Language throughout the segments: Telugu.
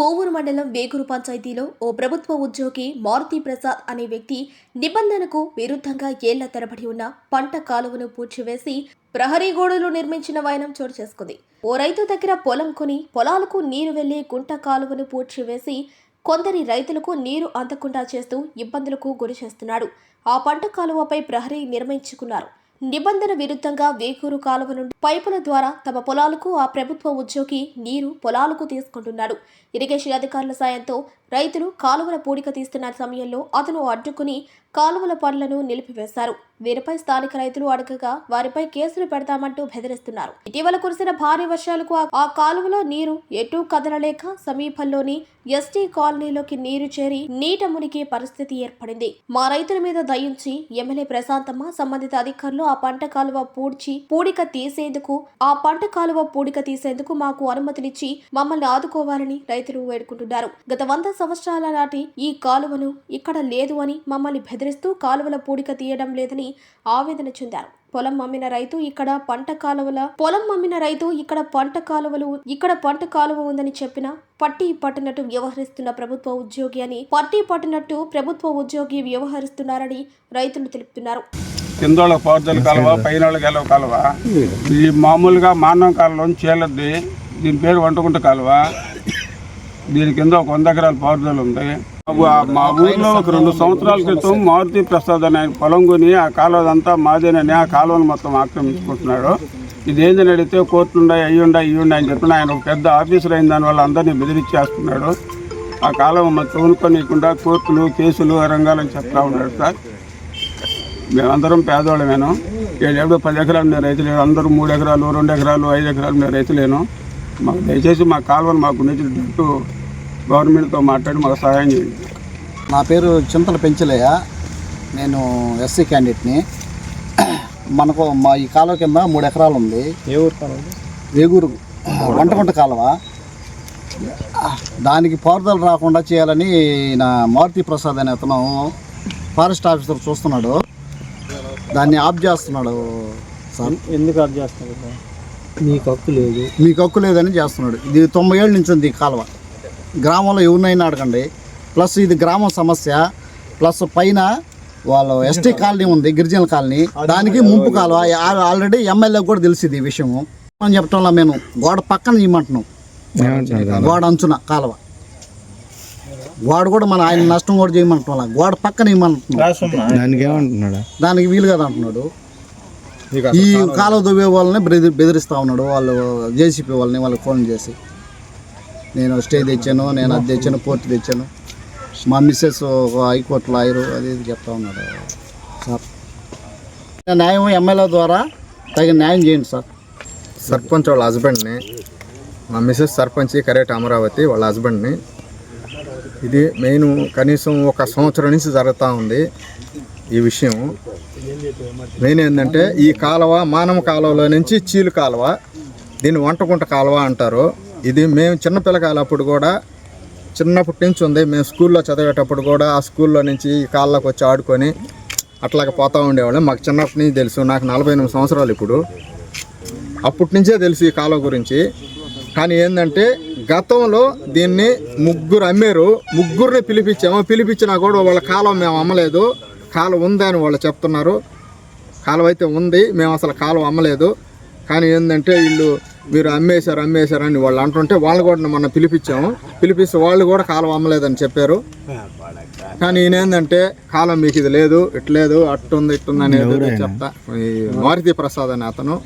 కోవూరు మండలం వేగురు పంచాయతీలో ఓ ప్రభుత్వ ఉద్యోగి మారుతి ప్రసాద్ అనే వ్యక్తి నిబంధనకు విరుద్ధంగా ఏళ్ళ తరబడి ఉన్న పంట కాలువను పూడ్చివేసి ప్రహరీ గోడలు నిర్మించిన వైనం చోటు చేసుకుంది. ఓ రైతు దగ్గర పొలం కొని పొలాలకు నీరు వెళ్ళే గుంట కాలువను పూడ్చివేసి కొందరి రైతులకు నీరు అందకుండా చేస్తూ ఇబ్బందులకు గురి చేస్తున్నాడు. ఆ పంట కాలువపై ప్రహరీ నిర్మించుకున్నారు. నిబంధన విరుద్ధంగా వేకూరు కాలువ నుండి పైపుల ద్వారా తమ పొలాలకు ఆ ప్రభుత్వ ఉద్యోగి నీరు పొలాలకు తీసుకుంటున్నాడు. ఇరిగేషన్ అధికారుల సాయంతో రైతులు కాలువల పూడిక తీస్తున్న సమయంలో అతను అడ్డుకుని కాలువల పనులను నిలిపివేశారు. వీరిపై స్థానిక రైతులు అడగగా వారిపై కేసులు పెడతామంటూ బెదిరిస్తున్నారు. ఇటీవల కురిసిన భారీ వర్షాలకు ఆ- కాలువలో నీరు ఎటూ కదలలేక సమీపంలోని ఎస్టీ కాలనీలోకి నీరు చేరి నీట మునిగే పరిస్థితి ఏర్పడింది. మా రైతుల మీద దయించి ఎమ్మెల్యే ప్రశాంతమ్మ సంబంధిత అధికారులు ఆ పంట కాలువ పూడ్చి పూడిక తీసేందుకు ఆ పంట కాలువ పూడిక తీసేందుకు మాకు అనుమతినిచ్చి మమ్మల్ని ఆదుకోవాలని రైతులు వేడుకుంటున్నారు. గత వంద సంవత్సరాల నాటి ఈ కాలువను ఇక్కడ లేదు అని మమ్మల్ని బెదిరిస్తూ కాలువల పూడిక తీయడం లేదని ఆవేదన చెందారు. పొలం అమ్మిన రైతు ఇక్కడ పంట కాలువల పొలం అమ్మిన రైతు ఇక్కడ పంట కాలువలు ఇక్కడ పంట కాలువ ఉందని చెప్పిన పట్టి పట్టినట్టు వ్యవహరిస్తున్న ప్రభుత్వ ఉద్యోగి అని పట్టి పట్టినట్టు ప్రభుత్వ ఉద్యోగి వ్యవహరిస్తున్నారని రైతులు తెలుపుతున్నారు. కిందోళ్ళ పారుదల కాలువ పైన గెలవ కాలువ. ఇది మామూలుగా మానవ కాలువ చీలద్ది దీని పేరు వంటకుంట కాలువ. దీని కింద ఒక వంద ఎకరాల పారుదల ఉంది. మా- మా ఊర్లో ఒక రెండు సంవత్సరాల క్రితం మారుతి ప్రసాద్ అనే ఆయన పొలం కొని ఆ కాలువదంతా మాదేనని ఆ కాలువను మొత్తం ఆక్రమించుకుంటున్నాడు. ఇదేందని అడిగితే కోర్టులుండా అయ్యుండా ఇయ్యుండా అని చెప్పిన ఆయన ఒక పెద్ద ఆఫీసర్ అయిన దానివల్ల అందరినీ బెదిరించేస్తున్నాడు. ఆ కాలువ మొత్తం తోనుకోనీయకుండా కోర్టులు కేసులు రంగాలని చెప్తా ఉన్నాడు సార్. మేమందరం పేదవాళ్ళమేను ఏడు పది ఎకరాలు మేము రైతులేను. అందరూ మూడు ఎకరాలు రెండు ఎకరాలు ఐదు ఎకరాలు నేను రైతులేను. మాకు దయచేసి మా కాలువను మాకు నిచ్చినట్టు గవర్నమెంట్తో మాట్లాడి మాకు సహాయం చేయండి. నా పేరు చింతల పెంచలయ్య. నేను ఎస్సీ క్యాండిడేట్ని. మనకు మా ఈ కాలువ కింద మూడు ఎకరాలు ఉంది. ఏ ఊరు కాలువ? వేగూరు వంటకుంట కాలువ. దానికి పారుదల రాకుండా చేయాలని నా మారుతి ప్రసాద్ అనే అతను ఫారెస్ట్ ఆఫీసర్ చూస్తున్నాడు. దాన్ని ఆఫ్ చేస్తున్నాడు సార్. ఎందుకు అర్థం చేస్తున్నారు మీకు హక్కు లేదు. మీకు హక్కు లేదని చేస్తున్నాడు. ఇది తొంభై ఏళ్ళ నుంచి ఉంది ఈ కాలువ. గ్రామంలో ఎవరినైనా అడగండి. ప్లస్ ఇది గ్రామం సమస్య. ప్లస్ పైన వాళ్ళు ఎస్టీ కాలనీ ఉంది గిరిజన కాలనీ. దానికి ముంపు కాలువ. ఆ- ఆల్రెడీ ఎమ్మెల్యే కూడా తెలిసింది ఈ విషయము. అని చెప్పటంలో మేము గోడ పక్కన ఇమ్మంటున్నాం. గోడ అంచున కాలువ. గోడ కూడా మన ఆయన నష్టం కూడా చేయమంటున్నాం. గోడ పక్కన ఇమ్మంటున్నాం. దానికి ఏమంటున్నాడా దానికి వీలు కదా అంటున్నాడు. ఈ కాలువ దువ్వే వాళ్ళని బెదిరి బెదిరిస్తా ఉన్నాడు. వాళ్ళు జేసీపీ వాళ్ళని వాళ్ళకి ఫోన్ చేసి. నేను స్టే తెచ్చాను నేను అది తెచ్చాను పోర్టు తెచ్చాను. మా మిస్సెస్ హైకోర్టు లాయరు అది ఇది చెప్తా ఉన్నాడు. సార్. న్యాయం ఎమ్మెల్యే ద్వారా తగిన న్యాయం చేయండి సార్. సర్పంచ్ వాళ్ళ హస్బెండ్ని మా మిసెస్ సర్పంచ్ కరేట అమరావతి వాళ్ళ హస్బెండ్ని ఇది మెయిన్ కనీసం ఒక సంవత్సరం నుంచి జరుగుతూ ఉంది ఈ విషయం. మెయిన్ ఏంటంటే ఈ కాలువ మానవ కాలువలో నుంచి చీలు కాలువ దీన్ని వంటకుంట కాలువ అంటారు. ఇది మేము చిన్నపిల్లకాయలప్పుడు కూడా చిన్నప్పటి నుంచి ఉంది. మేము స్కూల్లో చదివేటప్పుడు కూడా ఆ స్కూల్లో నుంచి కాళ్ళకు వచ్చి ఆడుకొని అట్లాగే పోతూ ఉండేవాళ్ళం. మాకు చిన్నప్పటి నుంచి తెలుసు. నాకు నలభై ఎనిమిది సంవత్సరాలు ఇప్పుడు. అప్పటి నుంచే తెలుసు ఈ కాలువ గురించి. కానీ ఏంటంటే గతంలో దీన్ని ముగ్గురు అమ్మారు ముగ్గురిని పిలిపించాము. పిలిపించినా కూడా వాళ్ళ కాలువ మేము అమ్మలేదు. కాలువ ఉందని వాళ్ళు చెప్తున్నారు. కాలువ అయితే ఉంది. మేము అసలు కాలువ అమ్మలేదు. కానీ ఏంటంటే వీళ్ళు మీరు అమ్మేశారు అమ్మేశారు అని వాళ్ళు అంటుంటే వాళ్ళు కూడా మొన్న పిలిపించాము. పిలిపిస్తే వాళ్ళు కూడా కాలువ అమ్మలేదని చెప్పారు. కానీ ఈయన ఏంటంటే కాలం మీకు ఇది లేదు ఇట్లేదు అట్టుంది ఇట్టుంది అనేది చెప్తా. ఈ మారుతి ప్రసాద్ అని అతను.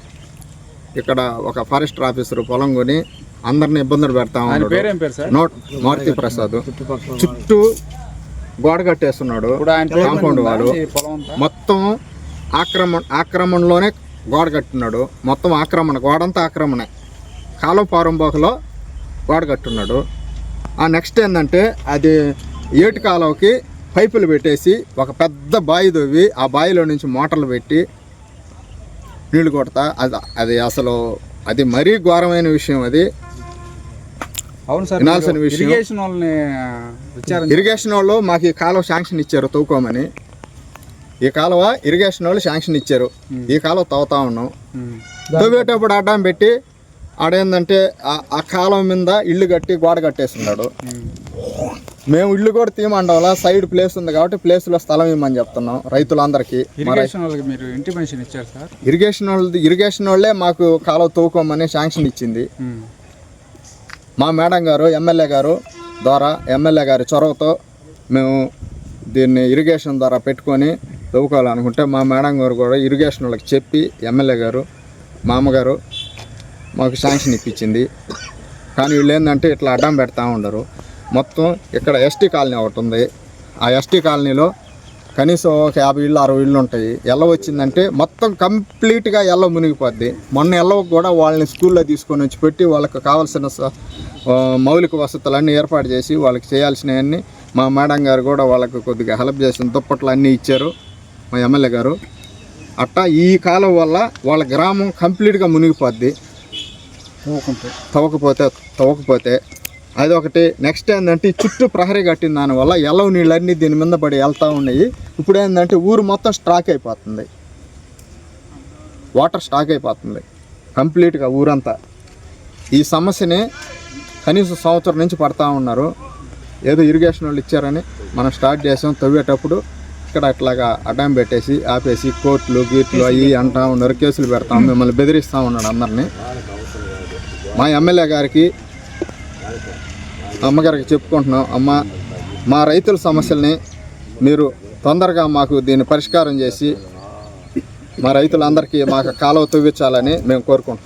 ఇక్కడ ఒక ఫారెస్ట్ ఆఫీసర్ పొలం కొని అందరిని ఇబ్బందులు పెడతా ఉన్నాడు. నోట్ మారుతి ప్రసాద్. చుట్టూ గోడ కట్టేస్తున్నాడు. కాంపౌండ్ వాడు. మొత్తం ఆక్రమణ ఆక్రమణలోనే గోడ కట్టున్నాడు. మొత్తం ఆక్రమణ గోడంతా ఆక్రమణ. కాలువ పారంబోకలో గోడ కట్టున్నాడు. ఆ నెక్స్ట్ ఏంటంటే అది ఏటి కాలువకి పైపులు పెట్టేసి ఒక పెద్ద బావి తవ్వి ఆ బావిలో నుంచి మోటార్లు పెట్టి నీళ్ళు కొడతా. అది అది అసలు అది మరీ ఘోరమైన విషయం అది. అవును సార్ వినాల్సిన విషయం. ఇరిగేషన్ వాళ్ళని ఇరిగేషన్ వాళ్ళు మాకు ఈ కాలువ శాంక్షన్ ఇచ్చారు తవ్వుకోమని. ఈ కాలువ ఇరిగేషన్ వాళ్ళు శాంక్షన్ ఇచ్చారు. ఈ కాలువ తవ్వుతా ఉన్నాం. తవ్వేటప్పుడు అడ్డం పెట్టి ఆడేందంటే ఆ- ఆ కాలం మీద ఇల్లు కట్టి గోడ కట్టేస్తున్నాడు. మేము. ఇల్లు కూడా తీయమండం వల్ల సైడ్ ప్లేస్ ఉంది కాబట్టి ప్లేస్లో స్థలం ఇవ్వమని చెప్తున్నాం రైతులందరికీ. ఇరిగేషన్ వాళ్ళకి మీరు ఇంటిమేషన్ ఇచ్చారు సార్? ఇరిగేషన్ వాళ్ళది ఇరిగేషన్ వాళ్ళే మాకు కాలువ తవ్వుకోమని శాంక్షన్ ఇచ్చింది. మా మేడం గారు ఎమ్మెల్యే గారు ద్వారా ఎమ్మెల్యే గారి చొరవతో మేము దీన్ని ఇరిగేషన్ ద్వారా పెట్టుకొని తవ్వుకోవాలనుకుంటే మా మేడం గారు కూడా ఇరిగేషన్ వాళ్ళకి చెప్పి ఎమ్మెల్యే గారు మా అమ్మగారు మాకు శాంక్షన్ ఇప్పించింది. కానీ వీళ్ళు ఏంటంటే ఇట్లా అడ్డం పెడతా ఉండరు. మొత్తం ఇక్కడ ఎస్టీ కాలనీ ఒకటి ఉంది. ఆ ఎస్టీ కాలనీలో కనీసం ఒక యాభై ఇళ్ళు అరవై ఇళ్ళు ఉంటాయి. ఎల్ల వచ్చిందంటే మొత్తం కంప్లీట్గా ఎల్ల మునిగిపోద్ది. మొన్న ఎల్ల కూడా వాళ్ళని స్కూల్లో తీసుకొని వచ్చి పెట్టి వాళ్ళకి కావాల్సిన స- మౌలిక వసతులన్నీ ఏర్పాటు చేసి వాళ్ళకి చేయాల్సినవన్నీ మా మేడం గారు కూడా వాళ్ళకి కొద్దిగా హెల్ప్ చేసిన దుప్పట్లు అన్నీ ఇచ్చారు. మా ఎమ్మెల్యే గారు. అట్టా ఈ కాలం వల్ల వాళ్ళ గ్రామం కంప్లీట్గా మునిగిపోద్ది. తవ్వకపోతే తవ్వకపోతే అదొకటి. నెక్స్ట్ ఏంటంటే చుట్టూ ప్రహరీ కట్టిన దానివల్ల ఎల్లవ నీళ్ళన్నీ దీని మీద పడి వెళ్తూ ఉన్నాయి. ఇప్పుడు ఏంటంటే ఊరు మొత్తం స్టాక్ అయిపోతుంది. వాటర్ స్టాక్ అయిపోతుంది. కంప్లీట్గా ఊరంతా. ఈ సమస్యని కనీసం సంవత్సరం నుంచి పడతా ఉన్నారు. ఏదో ఇరిగేషన్ వాళ్ళు ఇచ్చారని మనం స్టార్ట్ చేసాం. తవ్వేటప్పుడు ఇక్కడ అట్లాగా అడ్డం పెట్టేసి ఆపేసి కోర్టులు గీట్లు అవి అంటా ఉన్నారు కేసులు పెడతాం. మిమ్మల్ని బెదిరిస్తూ ఉన్నాడు అందరినీ. మా ఎమ్మెల్యే గారికి అమ్మగారికి చెప్పుకుంటున్నాం. అమ్మ మా రైతుల సమస్యల్ని మీరు తొందరగా మాకు దీన్ని పరిష్కారం చేసి మా రైతులందరికీ మాకు కాలువ తవ్వించాలని మేము కోరుకుంటున్నాం.